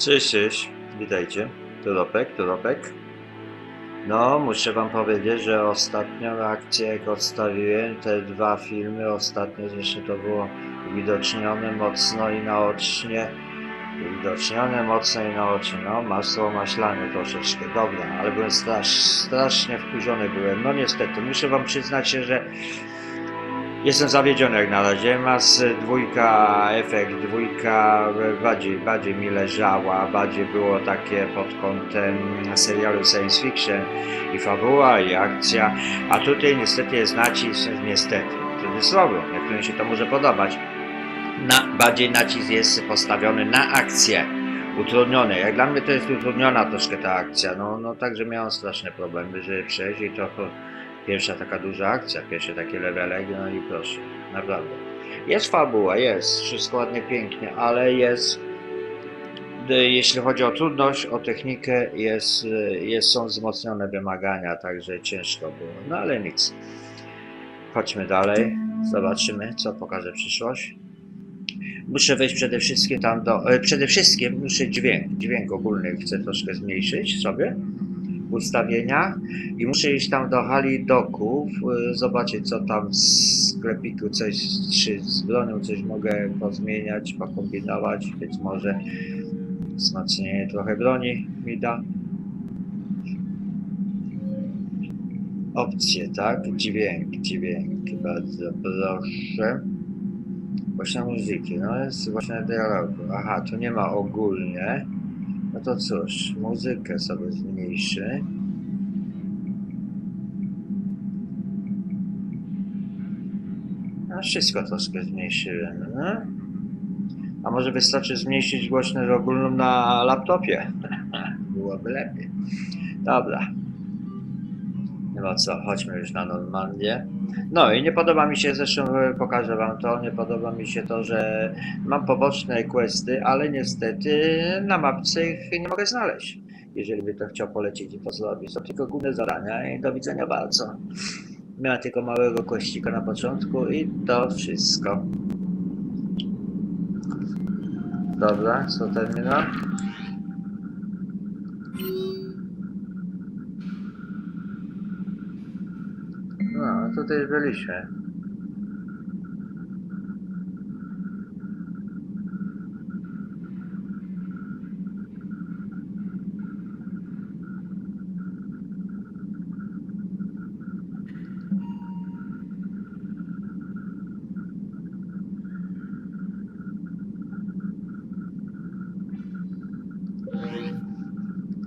Cześć, cześć, witajcie. Tu Ropek. No, muszę wam powiedzieć, że ostatnią akcję jak odstawiłem, te dwa filmy, ostatnio zresztą to było uwidocznione mocno i naocznie. Uwidocznione mocno i naocznie, no, masło maślane troszeczkę, dobra, ale byłem strasz, strasznie wkurzony byłem. No niestety, muszę wam przyznać się, że Jestem zawiedziony jak na razie. Mas dwójka, efekt dwójka bardziej, bardziej mi leżała, bardziej było takie pod kątem serialu science fiction i fabuła i akcja, a tutaj niestety jest nacisk, niestety, to słowo, niektórym się to może podobać, na, bardziej nacisk jest postawiony na akcję, utrudniony. Jak dla mnie to jest utrudniona troszkę ta akcja, no, no także miałem straszne problemy, żeby przejść i to Pierwsza taka duża akcja, pierwsze takie levelek, no i proszę, naprawdę. Jest fabuła, jest, wszystko ładnie, pięknie, ale jest, jeśli chodzi o trudność, o technikę, jest, jest, są wzmocnione wymagania, także ciężko było, no ale nic. Chodźmy dalej, zobaczymy, co pokaże przyszłość. Muszę wejść przede wszystkim tam do, e, przede wszystkim muszę dźwięk, dźwięk ogólny chcę troszkę zmniejszyć sobie ustawieniach i muszę iść tam do hali doków, y, zobaczyć co tam z sklepiku, coś, czy z bronią coś mogę pozmieniać, pokombinować, być może wzmocnienie trochę broni mi da. Opcje, tak? Dźwięk, dźwięk, bardzo proszę. Właśnie muzyki, no jest właśnie dialogu. Aha, tu nie ma ogólnie. No to cóż, muzykę sobie zmniejszy. No wszystko troszkę zmniejszyłem, no. A może wystarczy zmniejszyć głośność ogólną na laptopie? Byłoby lepiej. Dobra. Ma co, chodźmy już na Normandię. No i nie podoba mi się, zresztą e, pokażę wam to, nie podoba mi się to, że mam poboczne questy, ale niestety na mapce ich nie mogę znaleźć. Jeżeli by to chciał polecieć i to zrobić, to tylko główne zadania i do widzenia bardzo. Miałem tylko małego kościka na początku i to wszystko. Dobra, co terminal? No, tutaj byliśmy.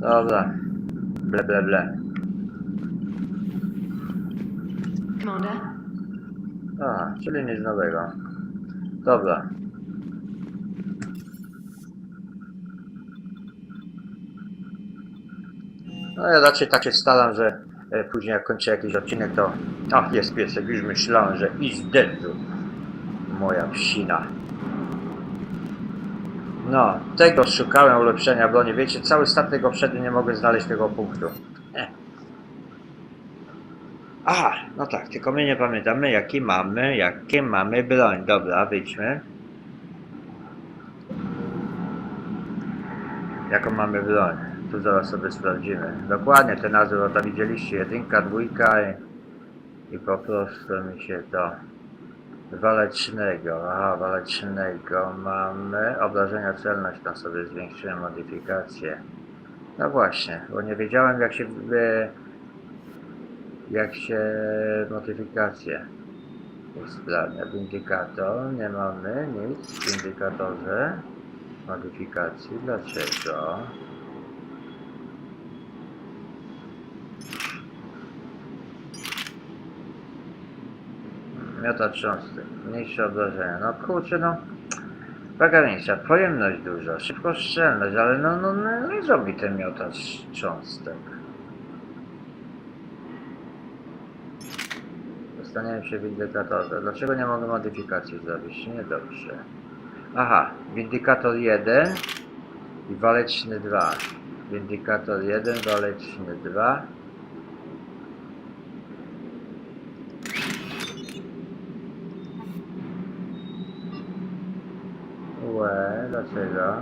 Dobra. Ble, ble, ble. A, czyli nic nowego. Dobra. No ja raczej tak się staram, że e, później jak kończę jakiś odcinek to... Ach, jest piesek, już myślałem, że idź dedu. Moja psina. No, tego szukałem ulepszenia broni. Wiecie, cały statek go przed nie mogę znaleźć tego punktu. Aha, no tak, tylko my nie pamiętamy jaki mamy, jakie mamy broń. Dobra, wyjdźmy. Jaką mamy broń? Tu zaraz sobie sprawdzimy. Dokładnie te nazwy, bo to widzieliście, jedynka, dwójka i, i po prostu mi się to... Walecznego, aha, walecznego mamy. Obrażenia celność tam sobie zwiększyłem modyfikację. No właśnie, bo nie wiedziałem jak się... Wy jak się modyfikacje usprawnia. Windykator, nie mamy nic w windykatorze modyfikacji. Dlaczego? Miota cząstek, mniejsze obrażenia. No kurczę, no. Waga mniejsza, pojemność duża, szybkostrzelność, ale no, no, no nie zrobi ten miotacz cząstek. Dostaniemy się windykatorze. Dlaczego nie mogę modyfikacji zrobić? Niedobrze. Aha, windykator 1 i waleczny 2. Windykator 1, waleczny 2. Łe, dlaczego?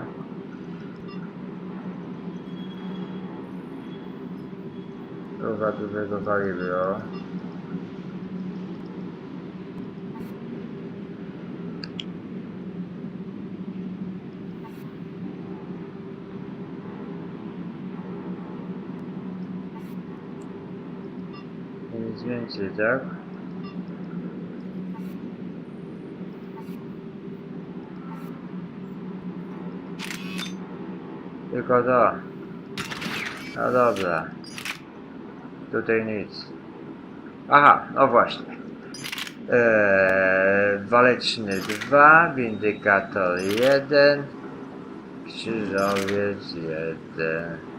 To za dużego zajęło. Tak? Tylko to. No dobra. Tutaj nic. Aha, no właśnie. Eee, waleczny 2, windykator 1, krzyżowiec 1.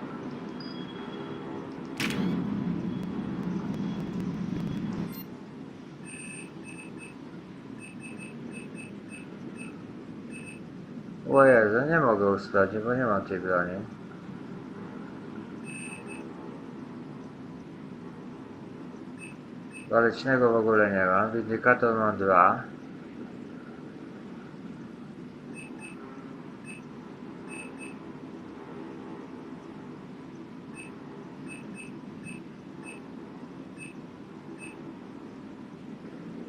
O Jezu, nie mogę ustawić, bo nie mam tej broni. Walecznego w ogóle nie mam. Windykator mam dwa.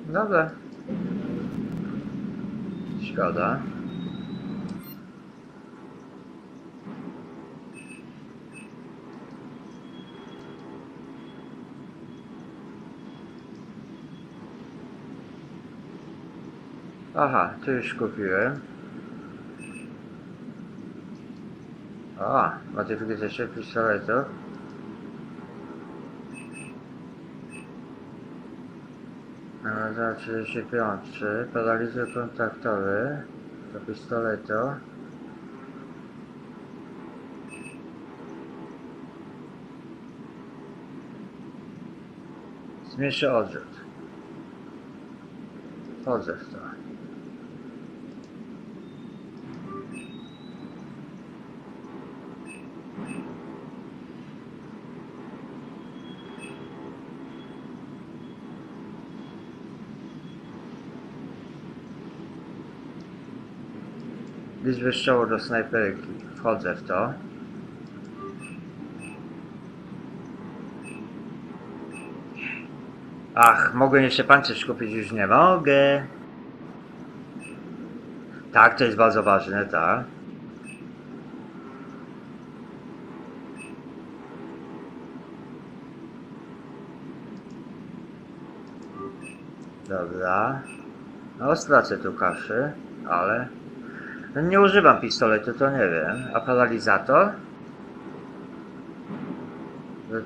Dobra. Szkoda. Aha, tu już kupiłem. A, modyfikacja pistoletu. Za 35. Paralizer kontaktowy do pistoletu. Zmniejszy odrzut. Wchodzę w to. Liczbę strzału do snajperki. Wchodzę w to. Ach, mogłem jeszcze pancerz kupić, już nie mogę. Tak, to jest bardzo ważne, tak. Dobra. No, stracę tu kaszy, ale... No, nie używam pistoletu, to nie wiem. A paralizator?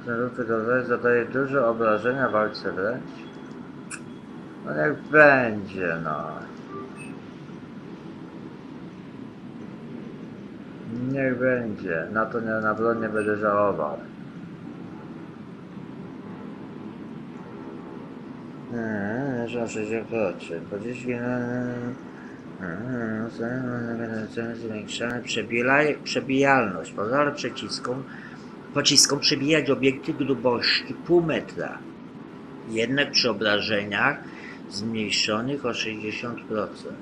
Ten ruchy zadaje duże obrażenia walce wręcz. No niech będzie, no. Niech będzie. Na to nie, na broń nie będę żałował. Eee, że 60%. Po 10 przebijaj- przebijalność. Pozwala przyciskom, pociskom przebijać obiekty grubości pół metra. Jednak przy obrażeniach zmniejszonych o 60%.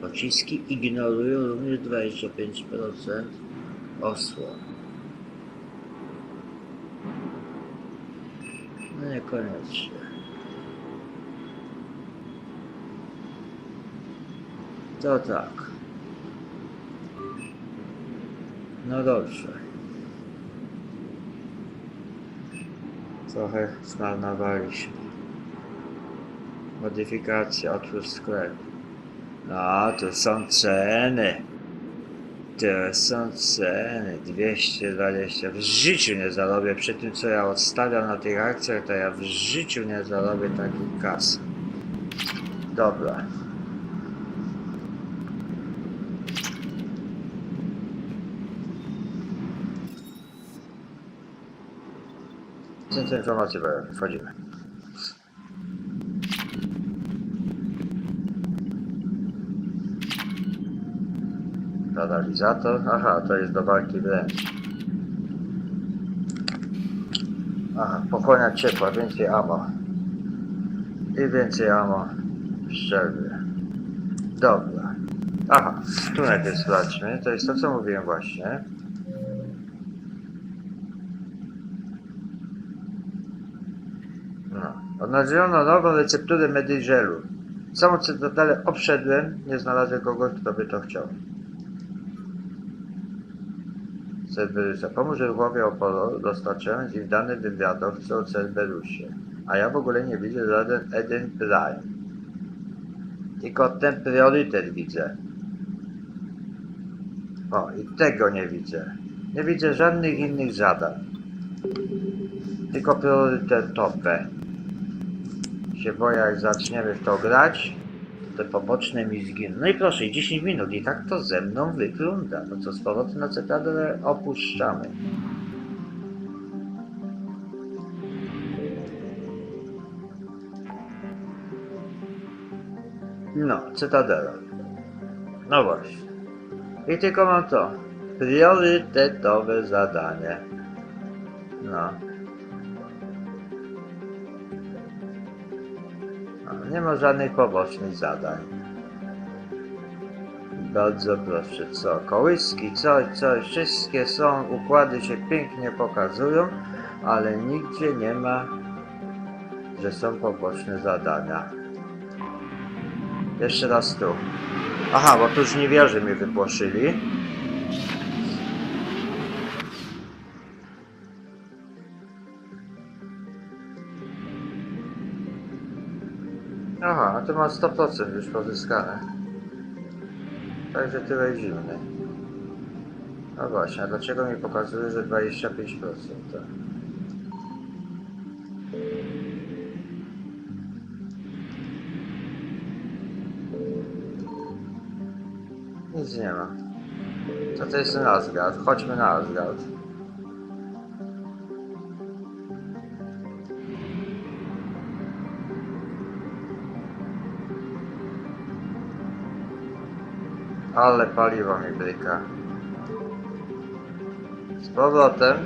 Pociski ignorują również 25% osłon. No niekoniecznie. To tak. No dobrze. Trochę zmarnowaliśmy. Modyfikacja, otwórz sklep. No, tu są ceny. Tu są ceny. 220. W życiu nie zarobię. Przy tym, co ja odstawiam na tych akcjach, to ja w życiu nie zarobię takich kas. Dobra. Informacji bojowej. Wchodzimy. Paralizator. Aha, to jest do walki wręcz. Aha, pochłania ciepła, więcej ammo. I więcej ammo w strzelbie. Dobra. Aha, tu najpierw sprawdźmy. To jest to, co mówiłem właśnie. Odnaleziono nową recepturę Medygelu. Samą cytadelę obszedłem, nie znalazłem kogoś, kto by to chciał. Cerberusa. Pomóż ruchowi Apollo, dostarczając im dane wywiadowcy o Cerberusie. A ja w ogóle nie widzę żaden Eden Prime. Tylko ten priorytet widzę. O, i tego nie widzę. Nie widzę żadnych innych zadań. Tylko priorytetowe. Się boję, jak zaczniemy w to grać, te poboczne mi zginą. No i proszę, i 10 minut i tak to ze mną wygląda. No co, z powrotem na cytadelę opuszczamy. No, cytadela. No właśnie. I tylko mam to. Priorytetowe zadanie. No. Nie ma żadnych pobocznych zadań. Bardzo proszę, co? Kołyski, coś, coś, wszystkie są, układy się pięknie pokazują, ale nigdzie nie ma, że są poboczne zadania. Jeszcze raz tu. Aha, bo tu żniwiarze mnie wypłoszyli. Aha, a to ma 100% już pozyskane. Także tyle zimny. No właśnie, a dlaczego mi pokazuje, że 25%? To... Nic nie ma. Co to jest Asgard? Chodźmy na Asgard. Ale paliwo mi bryka. Z powrotem.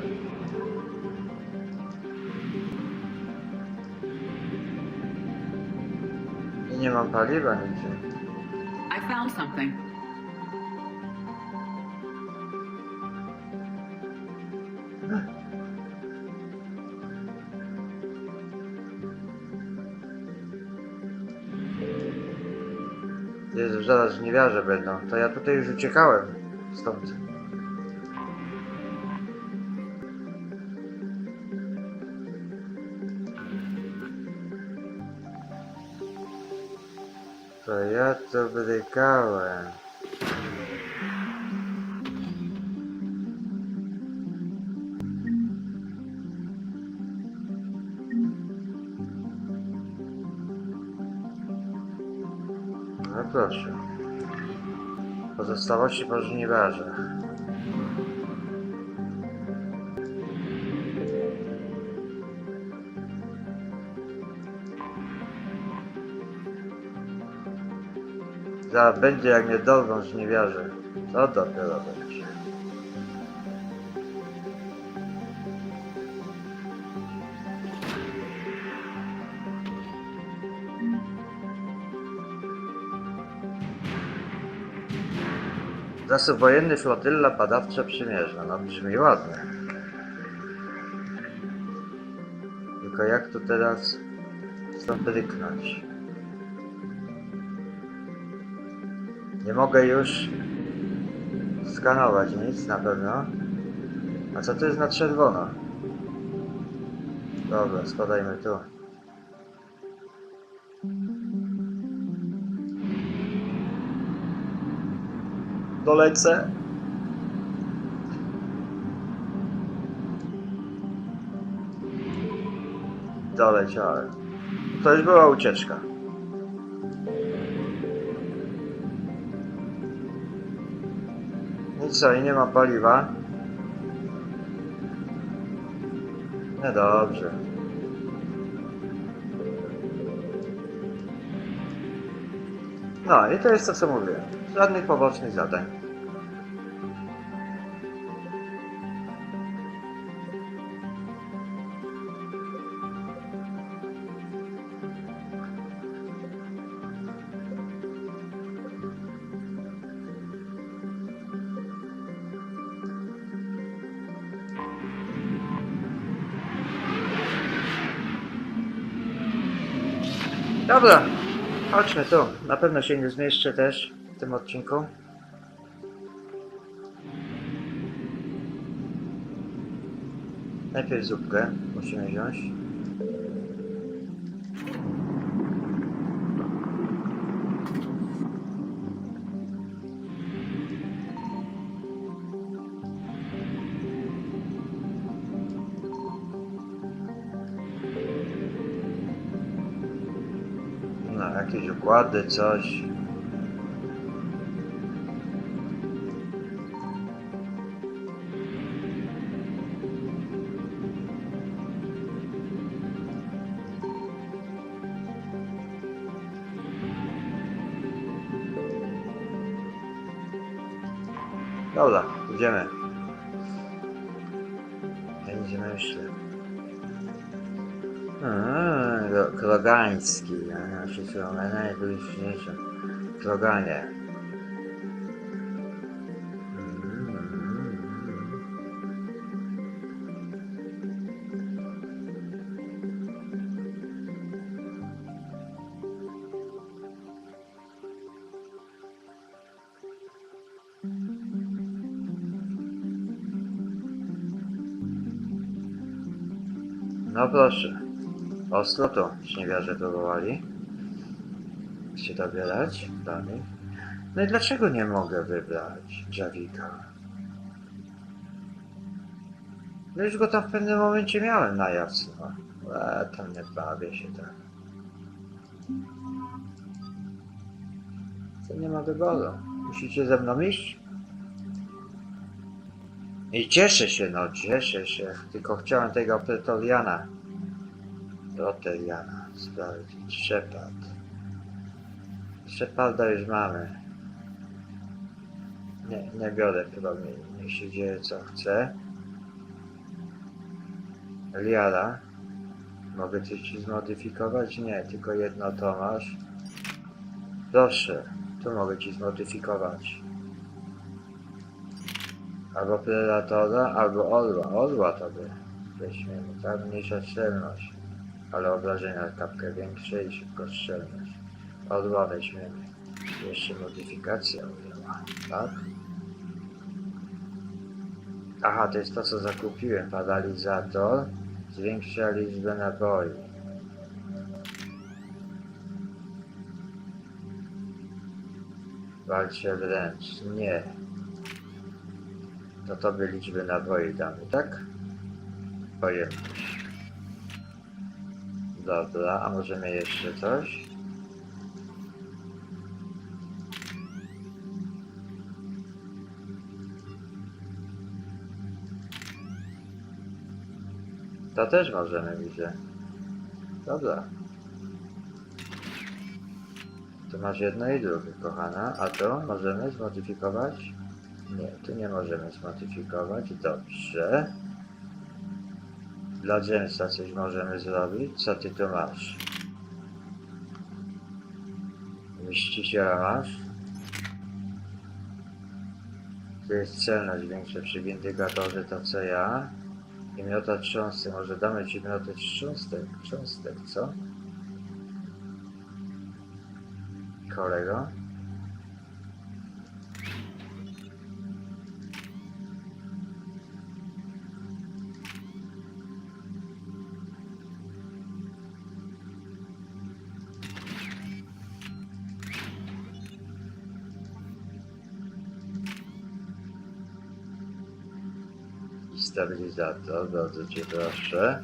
I nie mam paliwa nigdzie. I found something. Zaraz żniwiarze będą. To ja tutaj już uciekałem stąd. To ja to brykałem. Proszę. Pozostałości po żniwiarzach. Zaraz będzie jak mnie dorwą żniwiarze. Co dopiero będzie. Zasób wojenny flotylla badawcza przymierzna. No brzmi ładnie. Tylko jak tu teraz stąd ryknąć? Nie mogę już skanować nic na pewno. A co to jest na czerwono? Dobra, spadajmy tu. Dolecę. Doleciałem. To już była ucieczka. I co, i nie ma paliwa? No dobrze. No i to jest to, co mówiłem. Żadnych pobocznych zadań. Dobra, chodźmy tu. Na pewno się nie zmieszczę też tym odcinku. Najpierw zupkę musimy wziąć. No, jakieś układy, coś. Idziemy. Ja nie myślę. Kro- Krogański, a, wszyscy mamy najbliższe. Kroganie. No proszę. Ostro to śniewiarze próbowali się dobierać dalej. No i dlaczego nie mogę wybrać Javika? No już go tam w pewnym momencie miałem na jasno. E, tam nie bawię się tak. To nie ma wyboru. Musicie ze mną iść? I cieszę się, no cieszę się. Tylko chciałem tego pretoriana. Pretoriana sprawdzić. Shepard. Sheparda już mamy. Nie, nie biorę chyba. Niech się dzieje co chce. Liara. Mogę coś ci zmodyfikować? Nie, tylko jedno to masz. Proszę, tu mogę ci zmodyfikować. Albo Predatora, albo Orła. Orła to by weźmiemy, tak? Mniejsza celność, ale obrażenia kapkę większe i szybkostrzelność. Orła weźmiemy. Jeszcze modyfikacja użyła, tak? Aha, to jest to, co zakupiłem. Paralizator. Zwiększa liczbę naboi. Walcie wręcz. Nie. To tobie liczby naboi damy, tak? Pojemność. Dobra, a możemy jeszcze coś? To też możemy, widzę. Dobra. Tu masz jedno i drugie, kochana. A to możemy zmodyfikować? Nie, tu nie możemy zmodyfikować. Dobrze. Dla Jamesa coś możemy zrobić. Co ty tu masz? Mściciela masz? Tu jest celność większa przy windygatorze, to co ja. I miota trząsty. Może damy ci miotę trząstek, cząstek, co? Kolego? Stabilizator, bardzo cię proszę.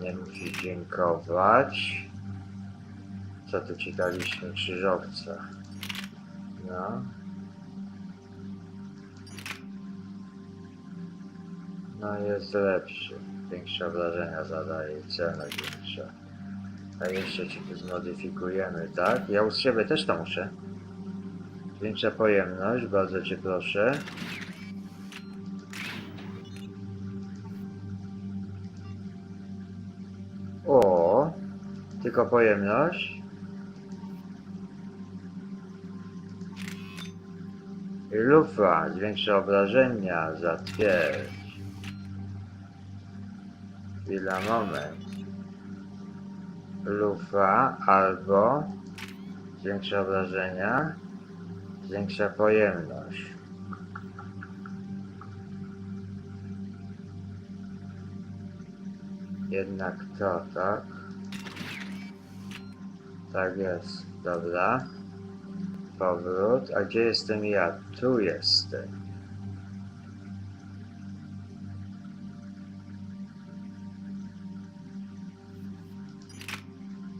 Nie musisz dziękować. Co tu ci daliśmy? Krzyżowca. No. No jest lepszy. Większe obrażenia zadaje celność większa. A jeszcze ci tu zmodyfikujemy, tak? Ja u siebie też to muszę. Większa pojemność, bardzo cię proszę. Tylko pojemność. Lufa, zwiększa obrażenia, zatwierdź. Chwila, moment. lufa albo zwiększa obrażenia, zwiększa pojemność. Jednak to, tak? Tak jest, dobra. Powrót. A gdzie jestem ja? Tu jestem.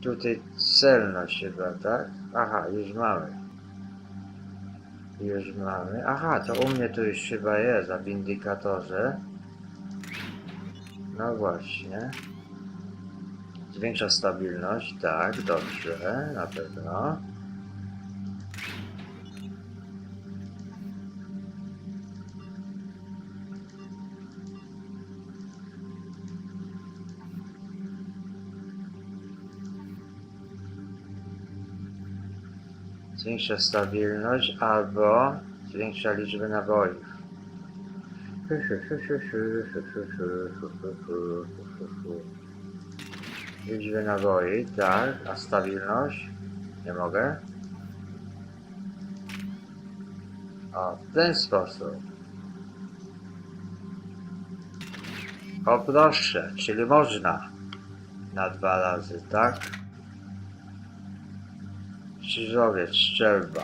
Tutaj celność chyba, tak? Aha, już mamy. Już mamy. Aha, to u mnie to już chyba jest, a w indykatorze. No właśnie. Zwiększa stabilność, tak, dobrze, na pewno. Zwiększa stabilność albo zwiększa liczbę nabojów. Liczbę naboi, tak, a stabilność? Nie mogę. O, w ten sposób. O proszę, czyli można na dwa razy, tak? Krzyżowiec, szczelba.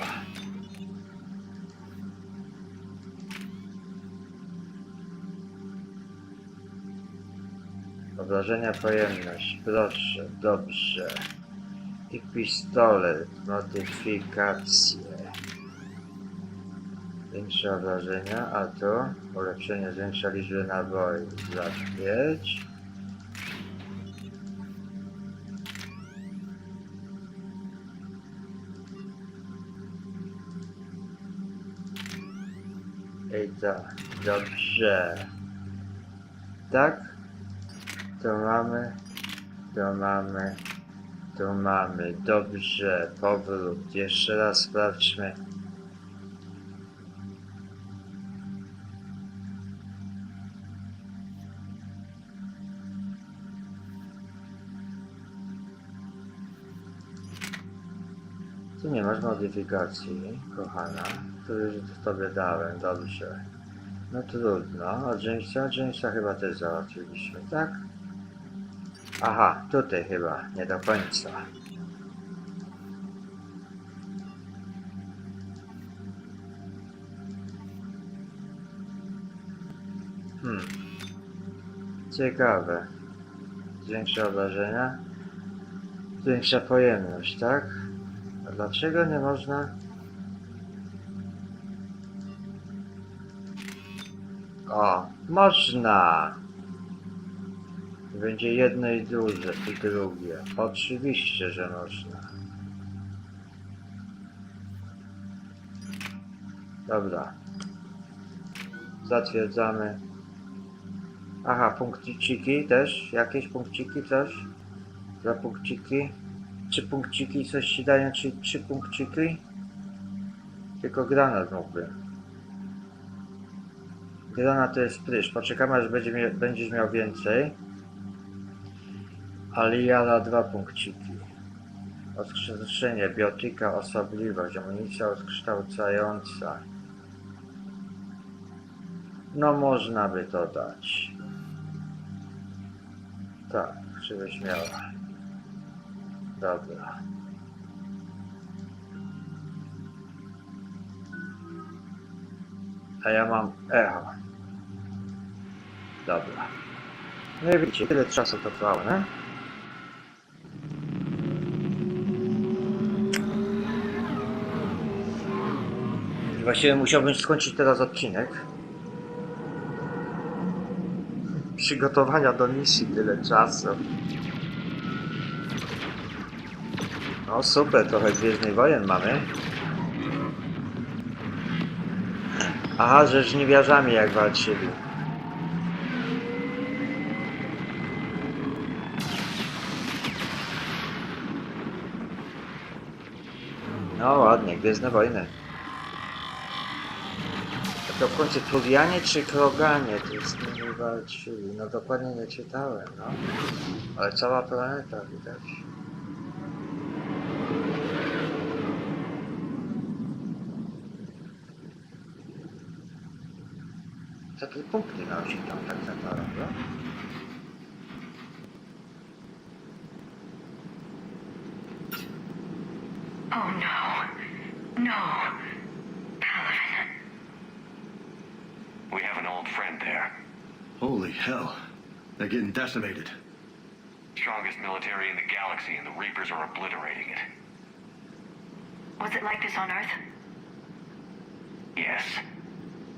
Obrażenia pojemność, proszę, dobrze. I pistolet, modyfikacje. Większe obrażenia, a to ulepszenie zwiększa liczbę naboi. Zaświeć. Ej, to dobrze. Tak? To mamy, to mamy, to mamy. Dobrze, powrót. Jeszcze raz sprawdźmy. Tu nie masz modyfikacji, kochana. Tu już tobie dałem, dobrze. No trudno. A Jamesa? Jamesa chyba też załatwiliśmy, tak? Aha, tutaj chyba, nie do końca. Hmm. Ciekawe. Zwiększa obrażenia. Zwiększa pojemność, tak? A dlaczego nie można... O, można! Będzie jedno i drugie, i drugie. Oczywiście, że można. Dobra. Zatwierdzamy. Aha, punkciki też? Jakieś punkciki, coś? Dwa punkciki? Trzy punkciki, coś ci dają? Trzy, trzy punkciki? Tylko granat mógłbym. Granat to jest prysz. Poczekamy aż będzie będziesz miał więcej. Aliala dwa punkciki. Odskrzeszenie, biotyka, osobliwość, amunicja odkształcająca. No można by to dać. Tak, żebyś miała. Dobra. A ja mam echo. Dobra. No i widzicie, tyle czasu to trwało, nie? Właściwie musiałbym skończyć teraz odcinek. Przygotowania do misji tyle czasu. No super, trochę Gwiezdnych Wojen mamy. Aha, że żniwiarzami jak walczyli. No ładnie, Gwiezdne Wojny to w końcu Turianie czy Kroganie? To jest nie walczyli. No dokładnie nie czytałem, no. Ale cała planeta widać. Takie punkty nosi tam tak naprawdę. Hell. They're getting decimated. Strongest military in the galaxy, and the Reapers are obliterating it. Was it like this on Earth? Yes.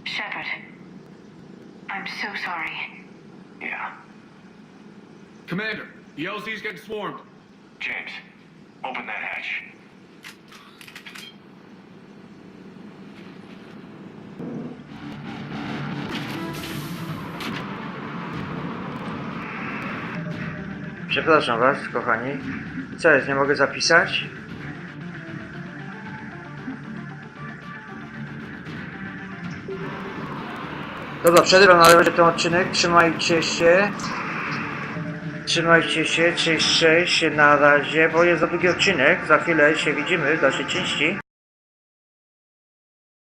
Shepard. I'm so sorry. Yeah. Commander, the LZ's getting swarmed. James, open that hatch. Przepraszam was, kochani. Co jest, nie mogę zapisać? Dobra, przerywam na razie ten odcinek. Trzymajcie się. Trzymajcie się, cześć, cześć, na razie, bo jest za długi odcinek. Za chwilę się widzimy w dalszej części.